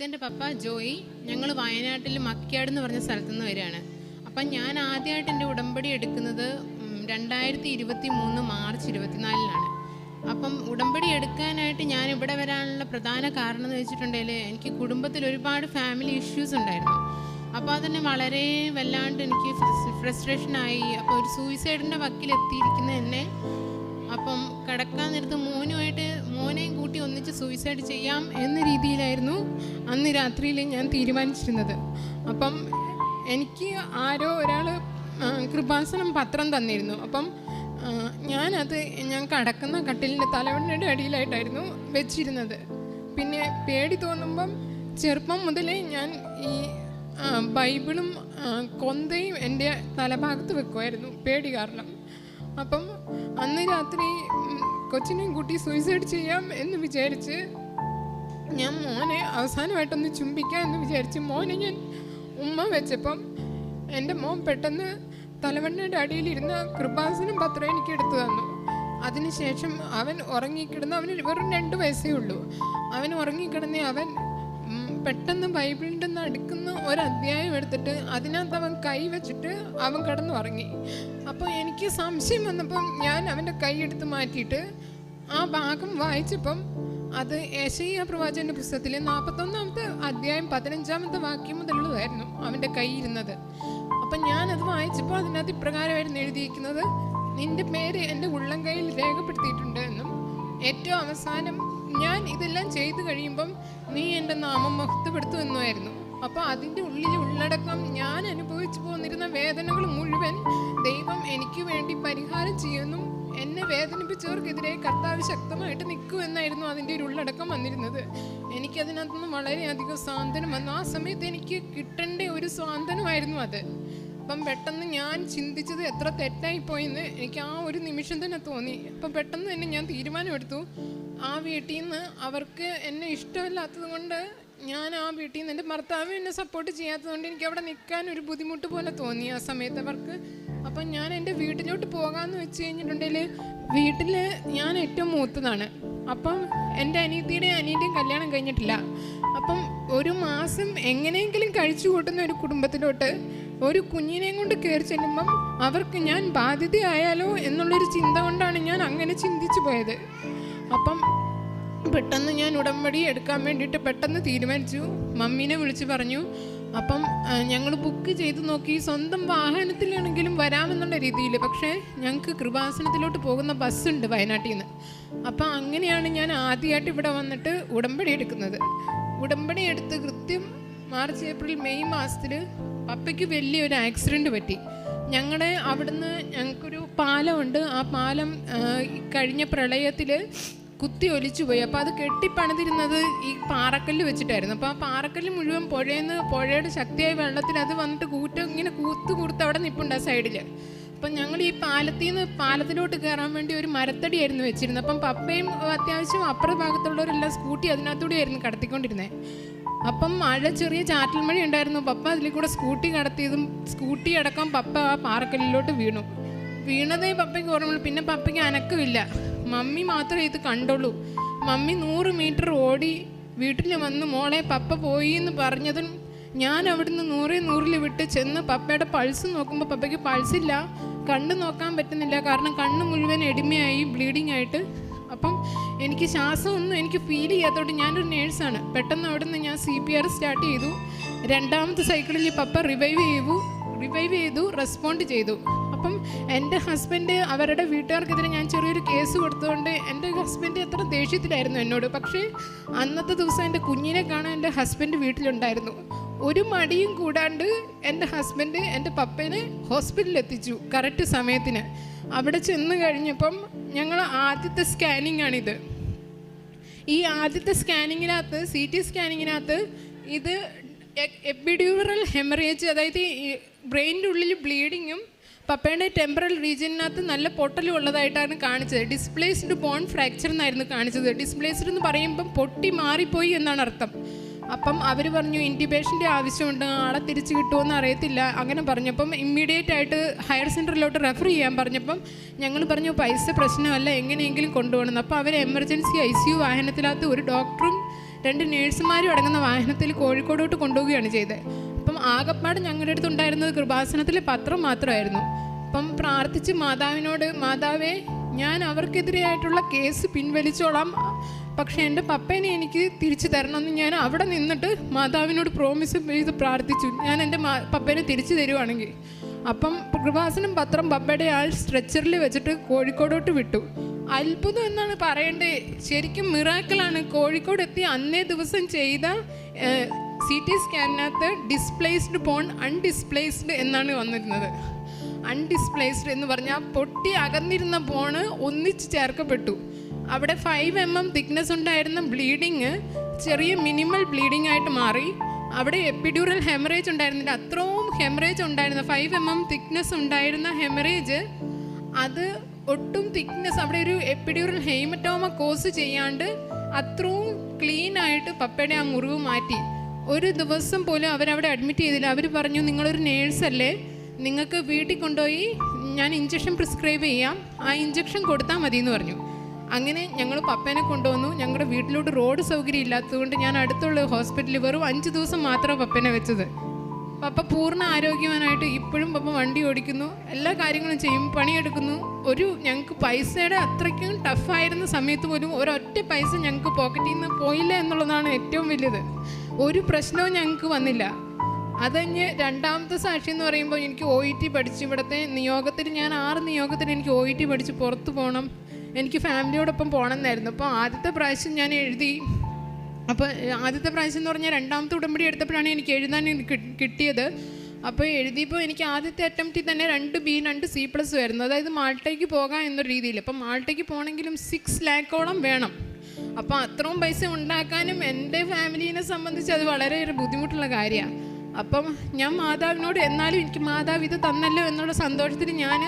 ഇതെന്റെ പപ്പ ജോയി. ഞങ്ങൾ വയനാട്ടിൽ മക്കിയാട് എന്ന് പറഞ്ഞ സ്ഥലത്തു നിന്ന് വരികയാണ്. അപ്പം ഞാൻ ആദ്യമായിട്ട് എന്റെ ഉടമ്പടി എടുക്കുന്നത് രണ്ടായിരത്തി ഇരുപത്തി മൂന്ന് മാർച്ച് ഇരുപത്തിനാലിനാണ്. അപ്പം ഉടമ്പടി എടുക്കാനായിട്ട് ഞാൻ ഇവിടെ വരാനുള്ള പ്രധാന കാരണം എന്ന് വെച്ചിട്ടുണ്ടെങ്കിൽ എനിക്ക് കുടുംബത്തിൽ ഒരുപാട് ഫാമിലി ഇഷ്യൂസ് ഉണ്ടായിരുന്നു. അപ്പോൾ അതന്നെ വളരെ വല്ലാണ്ട് എനിക്ക് ഫ്രസ്ട്രേഷനായി അപ്പോൾ ഒരു സൂയിസൈഡിന്റെ വക്കിലെത്തിയിരിക്കുന്ന എന്നെ അപ്പം കിടക്കാൻ നേരത്ത് മോനുമായിട്ട് മോനെയും കൂട്ടി ഒന്നിച്ച് സൂയിസൈഡ് ചെയ്യാം എന്ന രീതിയിലായിരുന്നു അന്ന് രാത്രിയിൽ ഞാൻ തീരുമാനിച്ചിരുന്നത്. അപ്പം എനിക്ക് ആരോ ഒരാൾ കൃപാസനം പത്രം തന്നിരുന്നു. അപ്പം ഞാനത് ഞാൻ കടക്കുന്ന കട്ടിലിന്റെ തലവണ്ണയുടെ അടിയിലായിട്ടായിരുന്നു വെച്ചിരുന്നത്. പിന്നെ പേടി തോന്നുമ്പം ചെറുപ്പം മുതലേ ഞാൻ ഈ ബൈബിളും കൊന്തയും എന്റെ തലഭാഗത്ത് വെക്കുമായിരുന്നു. പേടി കാരണം. അപ്പം അന്ന് രാത്രി കൊച്ചിനെയും കൂട്ടി സൂയിസൈഡ് ചെയ്യാം എന്ന് വിചാരിച്ച് ഞാൻ മോനെ അവസാനമായിട്ടൊന്ന് ചുംബിക്കാം എന്ന് വിചാരിച്ച് മോനെ ഞാൻ ഉമ്മ വെച്ചപ്പം എന്റെ മോൻ പെട്ടെന്ന് തലവണ്ണയുടെ അടിയിലിരുന്ന കൃപാസനം പത്രം എനിക്ക് എടുത്തു തന്നു. അതിനുശേഷം അവൻ ഉറങ്ങിക്കിടന്ന് അവന് വെറും രണ്ട് വയസ്സേ ഉള്ളൂ. അവൻ ഉറങ്ങിക്കിടന്ന് അവൻ പെട്ടെന്ന് ബൈബിളിന്റെ നിന്ന് അടുക്കുന്ന ഒരു അധ്യായം എടുത്തിട്ട് അതിനകത്ത് അവൻ കൈ വെച്ചിട്ട് അവൻ കിടന്നുറങ്ങി. അപ്പോൾ എനിക്ക് സംശയം വന്നപ്പം ഞാൻ അവന്റെ കൈ എടുത്ത് മാറ്റിയിട്ട് ആ ഭാഗം വായിച്ചപ്പം അത് ഏശയ്യ പ്രവാചകന്റെ പുസ്തകത്തിലെ നാൽപ്പത്തൊന്നാമത്തെ അധ്യായം പതിനഞ്ചാമത്തെ വാക്യം മുതലുള്ളതായിരുന്നു അവന്റെ കൈയിരുന്നത് അപ്പം ഞാനത് വായിച്ചപ്പോൾ അതിനകത്ത് ഇപ്രകാരമായിരുന്നു എഴുതിയിരിക്കുന്നത് നിന്റെ പേര് എന്റെ ഉള്ളം കയ്യിൽ രേഖപ്പെടുത്തിയിട്ടുണ്ട് എന്നും ഏറ്റവും അവസാനം ഞാൻ ഇതെല്ലാം ചെയ്തു കഴിയുമ്പം നീ എന്റെ നാമം മഹത്വപ്പെടുത്തും എന്നുമായിരുന്നു അപ്പോൾ അതിന്റെ ഉള്ളിൽ ഉള്ളടക്കം ഞാൻ അനുഭവിച്ചു പോന്നിരുന്ന വേദനകൾ മുഴുവൻ ദൈവം എനിക്ക് വേണ്ടി പരിഹാരം ചെയ്യുമെന്നും എന്നെ വേദനിപ്പിച്ചവർക്കെതിരെ കർത്താവ് ശക്തമായിട്ട് നിൽക്കും എന്നായിരുന്നു അതിന്റെ ഒരു ഉള്ളടക്കം വന്നിരുന്നത്. എനിക്കതിനകത്തുനിന്ന് വളരെയധികം സ്വാതന്ത്ര്യം വന്നു. ആ സമയത്ത് എനിക്ക് കിട്ടേണ്ട ഒരു സ്വാതന്ത്ര്യമായിരുന്നു അത്. അപ്പം പെട്ടെന്ന് ഞാൻ ചിന്തിച്ചത് എത്ര തെറ്റായി പോയെന്ന് എനിക്ക് ആ ഒരു നിമിഷം തന്നെ തോന്നി. അപ്പം പെട്ടെന്ന് തന്നെ ഞാൻ തീരുമാനമെടുത്തു. ആ വീട്ടിൽ നിന്ന് അവർക്ക് എന്നെ ഇഷ്ടമില്ലാത്തത് കൊണ്ട് ഞാൻ ആ വീട്ടിൽ നിന്ന് എന്റെ ഭർത്താവ് എന്നെ സപ്പോർട്ട് ചെയ്യാത്തത് കൊണ്ട് എനിക്ക് അവിടെ നിൽക്കാൻ ഒരു ബുദ്ധിമുട്ട് പോലെ തോന്നി ആ സമയത്ത് അവർക്ക്. അപ്പം ഞാൻ എന്റെ വീട്ടിലോട്ട് പോകാമെന്ന് വെച്ച് കഴിഞ്ഞിട്ടുണ്ടെങ്കിൽ വീട്ടിൽ ഞാൻ ഏറ്റവും മൂത്തതാണ്. അപ്പം എന്റെ അനീതിയുടെയും അനിയന്റെയും കല്യാണം കഴിഞ്ഞിട്ടില്ല. അപ്പം ഒരു മാസം എങ്ങനെയെങ്കിലും കഴിച്ചു കൂട്ടുന്ന ഒരു കുടുംബത്തിലോട്ട് ഒരു കുഞ്ഞിനെയും കൊണ്ട് കയറി ചെല്ലുമ്പം അവർക്ക് ഞാൻ ബാധ്യതയായാലോ എന്നുള്ളൊരു ചിന്ത കൊണ്ടാണ് ഞാൻ അങ്ങനെ ചിന്തിച്ചു പോയത്. അപ്പം പെട്ടെന്ന് ഞാൻ ഉടമ്പടി എടുക്കാൻ വേണ്ടിയിട്ട് പെട്ടെന്ന് തീരുമാനിച്ചു. മമ്മീനെ വിളിച്ച് പറഞ്ഞു അപ്പം ഞങ്ങൾ ബുക്ക് ചെയ്ത് നോക്കി സ്വന്തം വാഹനത്തിലാണെങ്കിലും വരാമെന്നുള്ള രീതിയിൽ പക്ഷേ ഞങ്ങൾക്ക് കൃപാസനത്തിലോട്ട് പോകുന്ന ബസ്സുണ്ട് വയനാട്ടിൽ നിന്ന് അപ്പം അങ്ങനെയാണ് ഞാൻ ആദ്യമായിട്ട് ഇവിടെ വന്നിട്ട് ഉടമ്പടി എടുക്കുന്നത്. ഉടമ്പടി എടുത്ത് കൃത്യം മാർച്ച് ഏപ്രിൽ മെയ് മാസത്തിൽ പപ്പയ്ക്ക് വലിയൊരു ആക്സിഡന്റ് പറ്റി. ഞങ്ങളുടെ അവിടുന്ന് ഞങ്ങൾക്കൊരു പാലമുണ്ട്. ആ പാലം കഴിഞ്ഞ പ്രളയത്തിൽ കുത്തി ഒലിച്ചു പോയി. അപ്പോൾ അത് കെട്ടിപ്പണിതിരുന്നത് ഈ പാറക്കല്ല് വെച്ചിട്ടായിരുന്നു. അപ്പോൾ ആ പാറക്കല്ല് മുഴുവൻ പുഴയെന്ന് പുഴയുടെ ശക്തിയായ വെള്ളത്തിൽ അത് വന്നിട്ട് കൂറ്റ ഇങ്ങനെ കൂത്ത് കൂർത്ത് അവിടെ നിൽപ്പുണ്ട് ആ സൈഡിൽ അപ്പം ഞങ്ങൾ ഈ പാലത്തിൽ നിന്ന് പാലത്തിലോട്ട് കയറാൻ വേണ്ടി ഒരു മരത്തടിയായിരുന്നു വെച്ചിരുന്നത്. അപ്പം പപ്പയും അത്യാവശ്യം അപ്പുറ ഭാഗത്തുള്ളവരെല്ലാം സ്കൂട്ടി അതിനകത്തൂടെ ആയിരുന്നു കടത്തിക്കൊണ്ടിരുന്നത് അപ്പം മഴ ചെറിയ ചാറ്റൽ മഴ ഉണ്ടായിരുന്നു. പപ്പ അതിൽ കൂടെ സ്കൂട്ടി കടത്തിയതും സ്കൂട്ടി അടക്കം പപ്പ ആ പാറക്കല്ലിലോട്ട് വീണു. വീണതേ പപ്പയ്ക്ക് ഓർമ്മയുള്ളൂ. പിന്നെ പപ്പയ്ക്ക് അനക്കമില്ല. മമ്മി മാത്രമേ ഇത് കണ്ടുള്ളൂ. മമ്മി നൂറ് മീറ്റർ ഓടി വീട്ടിൽ വന്ന് മോളെ പപ്പ പോയി എന്ന് പറഞ്ഞതും ഞാൻ അവിടുന്ന് നൂറേ നൂറിൽ വിട്ട് ചെന്ന് പപ്പയുടെ പൾസ് നോക്കുമ്പോൾ പപ്പയ്ക്ക് പൾസില്ല കണ്ണ് നോക്കാൻ പറ്റുന്നില്ല. കാരണം കണ്ണ് മുഴുവൻ എടിമയായി ബ്ലീഡിങ് ആയിട്ട്. അപ്പം എനിക്ക് ശ്വാസമൊന്നും എനിക്ക് ഫീൽ ചെയ്യാത്തതുകൊണ്ട് ഞാനൊരു നേഴ്സാണ് പെട്ടെന്ന് അവിടുന്ന് ഞാൻ സി പി ആർ സ്റ്റാർട്ട് ചെയ്തു. രണ്ടാമത്തെ സൈക്കിളിൽ പപ്പ റിവൈവ് ചെയ്തു. റിവൈവ് ചെയ്തു റെസ്പോണ്ട് ചെയ്തു. അപ്പം എന്റെ ഹസ്ബൻഡ് അവരുടെ വീട്ടുകാർക്കെതിരെ ഞാൻ ചെറിയൊരു കേസ് കൊടുത്തുകൊണ്ട് എന്റെ ഹസ്ബൻഡ് എത്ര ദേഷ്യത്തിലായിരുന്നു എന്നോട്. പക്ഷേ അന്നത്തെ ദിവസം എന്റെ കുഞ്ഞിനെ കാണാൻ എന്റെ ഹസ്ബൻഡ് വീട്ടിലുണ്ടായിരുന്നു. ഒരു മടിയും കൂടാണ്ട് എന്റെ ഹസ്ബൻഡ് എന്റെ പപ്പേനെ ഹോസ്പിറ്റലിൽ എത്തിച്ചു കറക്റ്റ് സമയത്തിന്. അവിടെ ചെന്ന് കഴിഞ്ഞപ്പം ഞങ്ങൾ ആദ്യത്തെ സ്കാനിങ് ആണിത്. ഈ ആദ്യത്തെ സ്കാനിങ്ങിനകത്ത് സി ടി സ്കാനിങ്ങിനകത്ത് ഇത് എപ്പിഡ്യൂറൽ ഹെമറേജ് അതായത് ബ്രെയിനിന്റെ ഉള്ളിൽ ബ്ലീഡിങ്ങും പപ്പയുടെ ടെമ്പറൽ റീജിയനകത്ത് നല്ല പൊട്ടലും ഉള്ളതായിട്ടാണ് കാണിച്ചത്. ഡിസ്പ്ലേസ്ഡ് ബോൺ ഫ്രാക്ചർ എന്നായിരുന്നു കാണിച്ചത്. ഡിസ്പ്ലേസ്ഡ് എന്ന് പറയുമ്പം പൊട്ടി മാറിപ്പോയി എന്നാണ് അർത്ഥം. അപ്പം അവർ പറഞ്ഞു ഇന്റിബേഷന്റെ ആവശ്യമുണ്ട്. ആളെ തിരിച്ചു കിട്ടുമെന്ന് അറിയത്തില്ല. അങ്ങനെ പറഞ്ഞപ്പം ഇമ്മീഡിയറ്റ് ആയിട്ട് ഹയർ സെന്ററിലോട്ട് റെഫർ ചെയ്യാൻ പറഞ്ഞപ്പം ഞങ്ങൾ പറഞ്ഞു പൈസ പ്രശ്നമല്ല. എങ്ങനെയെങ്കിലും കൊണ്ടുപോകണം. അപ്പോൾ അവർ എമർജൻസി ഐ സി യു വാഹനത്തിനകത്ത് ഒരു ഡോക്ടറും രണ്ട് നേഴ്സുമാരും അടങ്ങുന്ന വാഹനത്തിൽ കോഴിക്കോടോട്ട് കൊണ്ടുപോവുകയാണ് ചെയ്തത്. ആകപ്പാട് ഞങ്ങളുടെ അടുത്തുണ്ടായിരുന്നത് കൃപാസനത്തിലെ പത്രം മാത്രമായിരുന്നു. അപ്പം പ്രാർത്ഥിച്ച് മാതാവിനോട് മാതാവേ ഞാൻ അവർക്കെതിരെയായിട്ടുള്ള കേസ് പിൻവലിച്ചോളാം. പക്ഷേ എന്റെ പപ്പേനെ എനിക്ക് തിരിച്ചു തരണമെന്ന് ഞാൻ അവിടെ നിന്നിട്ട് മാതാവിനോട് പ്രോമിസ് ചെയ്ത് പ്രാർത്ഥിച്ചു. ഞാൻ എന്റെ മാ പപ്പേനെ തിരിച്ചു തരുവാണെങ്കിൽ. അപ്പം കൃപാസനം പത്രം പപ്പയുടെ ആൾ സ്ട്രെച്ചറിൽ വെച്ചിട്ട് കോഴിക്കോടോട്ട് വിട്ടു. അത്ഭുതം എന്നാണ് പറയേണ്ടത്. ശരിക്കും മിറാക്കിളാണ് കോഴിക്കോട് എത്തി അന്നേ ദിവസം ചെയ്ത സി ടി സ്കാനിനകത്ത് ഡിസ്പ്ലേസ്ഡ് ബോൺ അൺഡിസ്പ്ലേസ്ഡ് എന്നാണ് വന്നിരുന്നത്. അൺഡിസ്പ്ലേസ്ഡ് എന്ന് പറഞ്ഞാൽ പൊട്ടി അകന്നിരുന്ന ബോണ് ഒന്നിച്ച് ചേർക്കപ്പെട്ടു. അവിടെ ഫൈവ് എം എം തിക്നെസ് ഉണ്ടായിരുന്ന ബ്ലീഡിങ് ചെറിയ മിനിമൽ ബ്ലീഡിംഗ് ആയിട്ട് മാറി. അവിടെ എപ്പിഡ്യൂറൽ ഹെമറേജ് ഉണ്ടായിരുന്നില്ല. അത്രയും ഹെമറേജ് ഉണ്ടായിരുന്ന ഫൈവ് എം എം തിക്നെസ് ഉണ്ടായിരുന്ന ഹെമറേജ് അത് ഒട്ടും തിക്നെസ് അവിടെ ഒരു എപ്പിഡ്യൂറൽ ഹെയ്മറ്റോമ കോസ് ചെയ്യാണ്ട് അത്രയും ക്ലീൻ ആയിട്ട് പപ്പയുടെ ആ മുറിവ് മാറ്റി. ഒരു ദിവസം പോലും അവരവിടെ അഡ്മിറ്റ് ചെയ്തില്ല. അവർ പറഞ്ഞു നിങ്ങളൊരു നേഴ്സല്ലേ നിങ്ങൾക്ക് വീട്ടിൽ കൊണ്ടുപോയി ഞാൻ ഇഞ്ചക്ഷൻ പ്രിസ്ക്രൈബ് ചെയ്യാം. ആ ഇഞ്ചക്ഷൻ കൊടുത്താൽ മതി എന്ന് പറഞ്ഞു. അങ്ങനെ ഞങ്ങൾ പപ്പേനെ കൊണ്ടുവന്നു. ഞങ്ങളുടെ വീട്ടിലോട്ട് റോഡ് സൗകര്യം ഇല്ലാത്തതുകൊണ്ട് ഞാൻ അടുത്തുള്ള ഹോസ്പിറ്റലിൽ വെറും അഞ്ച് ദിവസം മാത്രമാണ് പപ്പേനെ വെച്ചത്. പപ്പ പൂർണ ആരോഗ്യവാനായിട്ട് ഇപ്പോഴും പപ്പ വണ്ടി ഓടിക്കുന്നു. എല്ലാ കാര്യങ്ങളും ചെയ്യും പണിയെടുക്കുന്നു. ഒരു ഞങ്ങൾക്ക് പൈസയുടെ അത്രയ്ക്കും ടഫായിരുന്ന സമയത്ത് പോലും ഒരൊറ്റ പൈസ ഞങ്ങൾക്ക് പോക്കറ്റിൽ നിന്ന് പോയില്ല എന്നുള്ളതാണ് ഏറ്റവും വലുത് ഒരു പ്രശ്നവും ഞങ്ങൾക്ക് വന്നില്ല. അതഞ്ഞ് രണ്ടാമത്തെ സാക്ഷി എന്ന് പറയുമ്പോൾ എനിക്ക് ഒ ഇ ടി പഠിച്ചു. ഇവിടുത്തെ നിയോഗത്തിൽ ഞാൻ ആറ് നിയോഗത്തിൽ എനിക്ക് ഒ ഇ ടി പഠിച്ച് പുറത്ത് പോകണം എനിക്ക് ഫാമിലിയോടൊപ്പം പോകണം എന്നായിരുന്നു അപ്പോൾ ആദ്യത്തെ പ്രാവശ്യം ഞാൻ എഴുതി. അപ്പോൾ ആദ്യത്തെ പ്രാവശ്യം എന്ന് പറഞ്ഞാൽ രണ്ടാമത്തെ ഉടമ്പടി എടുത്തപ്പോഴാണ് എനിക്ക് എഴുതാൻ കിട്ടിയത്. അപ്പോൾ എഴുതിയപ്പോൾ എനിക്ക് ആദ്യത്തെ അറ്റംപ്റ്റിൽ തന്നെ രണ്ട് ബി രണ്ട് സി പ്ലസ് വരുന്നു. അതായത് മാൾട്ടയ്ക്ക് പോകാം എന്നൊരു രീതിയിൽ. അപ്പം മാൾട്ടയ്ക്ക് പോകണമെങ്കിലും സിക്സ് ലാക്കോളം വേണം. അപ്പോൾ അത്രയും പൈസ ഉണ്ടാക്കാനും എന്റെ ഫാമിലീനെ സംബന്ധിച്ച് അത് വളരെ ഒരു ബുദ്ധിമുട്ടുള്ള കാര്യമാണ്. അപ്പം ഞാൻ മാതാവിനോട് എന്നാലും എനിക്ക് മാതാവ് ഇത് തന്നല്ലോ എന്നുള്ള സന്തോഷത്തിൽ ഞാൻ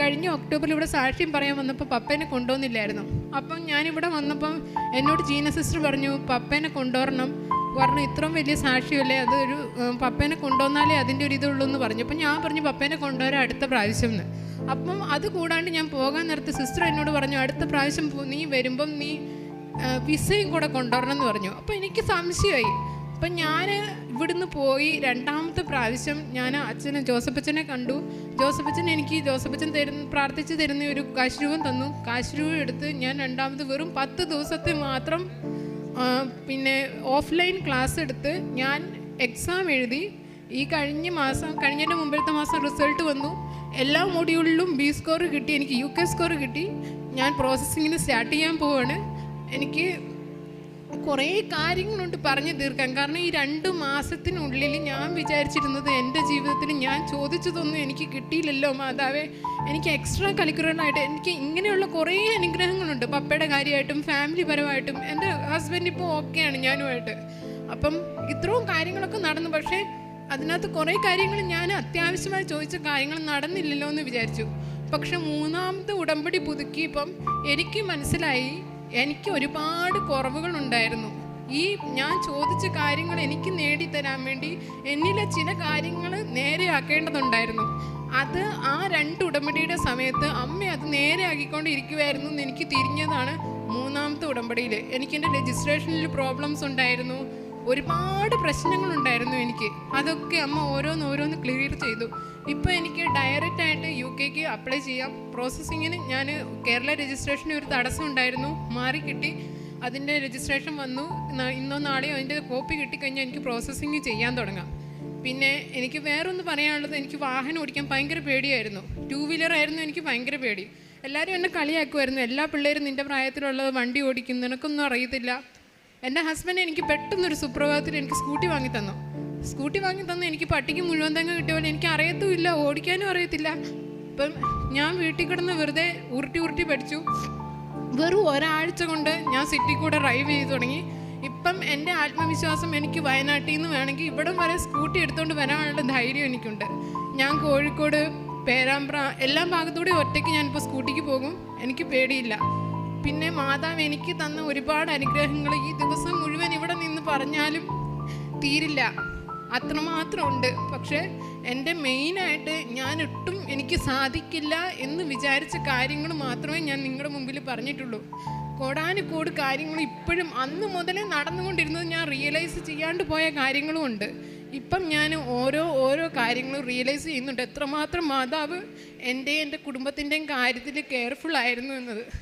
കഴിഞ്ഞ ഒക്ടോബറിൽ ഇവിടെ സാക്ഷ്യം പറയാൻ വന്നപ്പോൾ പപ്പേനെ കൊണ്ടുവന്നില്ലായിരുന്നു. അപ്പം ഞാനിവിടെ വന്നപ്പം എന്നോട് ജീന സിസ്റ്റർ പറഞ്ഞു പപ്പേനെ കൊണ്ടുവരണം. പറഞ്ഞു ഇത്രയും വലിയ സാക്ഷ്യമല്ലേ? അതൊരു പപ്പേനെ കൊണ്ടുവന്നാലേ അതിന്റെ ഒരു ഇതുള്ളൂ എന്ന് പറഞ്ഞു. അപ്പം ഞാൻ പറഞ്ഞു പപ്പേനെ കൊണ്ടുവരാം അടുത്ത പ്രാവശ്യം എന്ന്. അപ്പം അത് കൂടാണ്ട് ഞാൻ പോകാൻ നേരത്തെ സിസ്റ്റർ എന്നോട് പറഞ്ഞു അടുത്ത പ്രാവശ്യം നീ വരുമ്പം നീ വിസയും കൂടെ കൊണ്ടുവരണം എന്ന് പറഞ്ഞു. അപ്പോൾ എനിക്ക് സംശയമായി. അപ്പം ഞാൻ ഇവിടുന്ന് പോയി രണ്ടാമത്തെ പ്രാവശ്യം ഞാൻ അച്ഛനെ ജോസഫച്ചനെ കണ്ടു. ജോസഫച്ചൻ എനിക്ക് ജോസഫച്ചൻ തരുന്ന പ്രാർത്ഥിച്ച് തരുന്ന ഒരു കാശ്രൂപം തന്നു. കാശ്രൂപം എടുത്ത് ഞാൻ രണ്ടാമത് വെറും പത്ത് ദിവസത്തെ മാത്രം പിന്നെ ഓഫ്ലൈൻ ക്ലാസ് എടുത്ത് ഞാൻ എക്സാം എഴുതി. ഈ കഴിഞ്ഞ മാസം കഴിഞ്ഞതിന്റെ മുമ്പിലത്തെ മാസം റിസൾട്ട് വന്നു. എല്ലാ മോഡ്യൂളിലും ബി സ്കോർ കിട്ടി എനിക്ക് യു കെ സ്കോർ കിട്ടി. ഞാൻ പ്രോസസ്സിങ്ങിന് സ്റ്റാർട്ട് ചെയ്യാൻ പോവാണ്. എനിക്ക് കുറേ കാര്യങ്ങളുണ്ട് പറഞ്ഞു തീർക്കാൻ. കാരണം ഈ രണ്ട് മാസത്തിനുള്ളിൽ ഞാൻ വിചാരിച്ചിരുന്നത് എന്റെ ജീവിതത്തിൽ ഞാൻ ചോദിച്ചതൊന്നും എനിക്ക് കിട്ടിയില്ലല്ലോ മാതാവേ. എനിക്ക് എക്സ്ട്രാ കരിക്കുലറായിട്ട് എനിക്ക് ഇങ്ങനെയുള്ള കുറേ അനുഗ്രഹങ്ങളുണ്ട്. പപ്പയുടെ കാര്യമായിട്ടും ഫാമിലി പരമായിട്ടും. എന്റെ ഹസ്ബൻഡ് ഇപ്പോൾ ഓക്കെയാണ് ഞാനുമായിട്ട്. അപ്പം ഇത്രയും കാര്യങ്ങളൊക്കെ നടന്നു. പക്ഷേ അതിനകത്ത് കുറേ കാര്യങ്ങൾ ഞാൻ അത്യാവശ്യമായി ചോദിച്ച കാര്യങ്ങൾ നടന്നില്ലല്ലോ എന്ന് വിചാരിച്ചു. പക്ഷെ മൂന്നാമത്തെ ഉടമ്പടി പുതുക്കിയപ്പം എനിക്ക് മനസ്സിലായി എനിക്ക് ഒരുപാട് കുറവുകൾ ഉണ്ടായിരുന്നു ഈ ഞാൻ ചോദിച്ച കാര്യങ്ങൾ എനിക്ക് നേടിത്തരാൻ വേണ്ടി എന്നിലെ ചില കാര്യങ്ങൾ നേരെയാക്കേണ്ടതുണ്ടായിരുന്നു. അത് ആ രണ്ട് ഉടമ്പടിയുടെ സമയത്ത് അമ്മ അത് നേരെയാക്കിക്കൊണ്ടിരിക്കുമായിരുന്നു എന്ന് എനിക്ക് തിരിഞ്ഞതാണ് മൂന്നാമത്തെ ഉടമ്പടിയിൽ. എനിക്ക് എന്റെ രജിസ്ട്രേഷനിൽ പ്രോബ്ലംസ് ഉണ്ടായിരുന്നു. ഒരുപാട് പ്രശ്നങ്ങളുണ്ടായിരുന്നു എനിക്ക്. അതൊക്കെ അമ്മ ഓരോന്ന് ഓരോന്ന് ക്ലിയർ ചെയ്തു. ഇപ്പോൾ എനിക്ക് ഡയറക്റ്റ് ആയിട്ട് യു കെക്ക് അപ്ലൈ ചെയ്യാം. പ്രോസസ്സിങ്ങിന് ഞാൻ കേരള രജിസ്ട്രേഷന് ഒരു തടസ്സം ഉണ്ടായിരുന്നു. മാറി കിട്ടി. അതിന്റെ രജിസ്ട്രേഷൻ വന്നു. ഇന്നോ നാളെയോ അതിന്റെ കോപ്പി കിട്ടിക്കഴിഞ്ഞാൽ എനിക്ക് പ്രോസസ്സിങ് ചെയ്യാൻ തുടങ്ങാം. പിന്നെ എനിക്ക് വേറൊന്ന് പറയാനുള്ളത് എനിക്ക് വാഹനം ഓടിക്കാൻ ഭയങ്കര പേടിയായിരുന്നു. ടൂ വീലർ ആയിരുന്നു എനിക്ക് ഭയങ്കര പേടി. എല്ലാവരും എന്നെ കളിയാക്കുമായിരുന്നു എല്ലാ പിള്ളേരും നിന്റെ പ്രായത്തിലുള്ളത് വണ്ടി ഓടിക്കും. നിനക്കൊന്നും അറിയത്തില്ല. എന്റെ ഹസ്ബൻഡ് എനിക്ക് പെട്ടെന്നൊരു സുപ്രഭാതത്തിൽ എനിക്ക് സ്കൂട്ടി വാങ്ങി തന്നു. സ്കൂട്ടി വാങ്ങി തന്ന എനിക്ക് പട്ടിക്ക് മുഴുവൻ തങ്ങ കിട്ടിയ പോലെ എനിക്ക് അറിയത്തുമില്ല ഓടിക്കാനും അറിയത്തില്ല. ഇപ്പം ഞാൻ വീട്ടിൽ കിടന്ന് വെറുതെ ഉരുട്ടി ഉരുട്ടി പഠിച്ചു. വെറും ഒരാഴ്ച കൊണ്ട് ഞാൻ സിറ്റി കൂടെ ഡ്രൈവ് ചെയ്ത് തുടങ്ങി. ഇപ്പം എന്റെ ആത്മവിശ്വാസം എനിക്ക് വയനാട്ടിൽ നിന്ന് വേണമെങ്കിൽ ഇവിടം വരെ സ്കൂട്ടി എടുത്തുകൊണ്ട് വരാനുള്ള ധൈര്യം എനിക്കുണ്ട്. ഞാൻ കോഴിക്കോട് പേരാമ്പ്ര എല്ലാ ഭാഗത്തൂടെ ഒറ്റയ്ക്ക് ഞാനിപ്പോൾ സ്കൂട്ടിക്ക് പോകും. എനിക്ക് പേടിയില്ല. പിന്നെ മാതാവ് എനിക്ക് തന്ന ഒരുപാട് അനുഗ്രഹങ്ങൾ ഈ ദിവസം മുഴുവൻ ഇവിടെ നിന്ന് പറഞ്ഞാലും തീരില്ല. അത്രമാത്രം ഉണ്ട് പക്ഷേ എന്റെ മെയിനായിട്ട് ഞാൻ ഒട്ടും എനിക്ക് സാധിക്കില്ല എന്ന് വിചാരിച്ച കാര്യങ്ങൾ മാത്രമേ ഞാൻ നിങ്ങളുടെ മുമ്പിൽ പറഞ്ഞിട്ടുള്ളൂ. കോടാനുകോട് കാര്യങ്ങൾ ഇപ്പോഴും അന്ന് മുതലേ നടന്നുകൊണ്ടിരുന്നത് ഞാൻ റിയലൈസ് ചെയ്യാണ്ട് പോയ കാര്യങ്ങളും ഉണ്ട്. ഇപ്പം ഞാൻ ഓരോ ഓരോ കാര്യങ്ങളും റിയലൈസ് ചെയ്യുന്നുണ്ട്. എത്രമാത്രം മാതാവ് എന്റെ എന്റെ കുടുംബത്തിന്റെയും കാര്യത്തിൽ കെയർഫുൾ ആയിരുന്നു എന്നത്.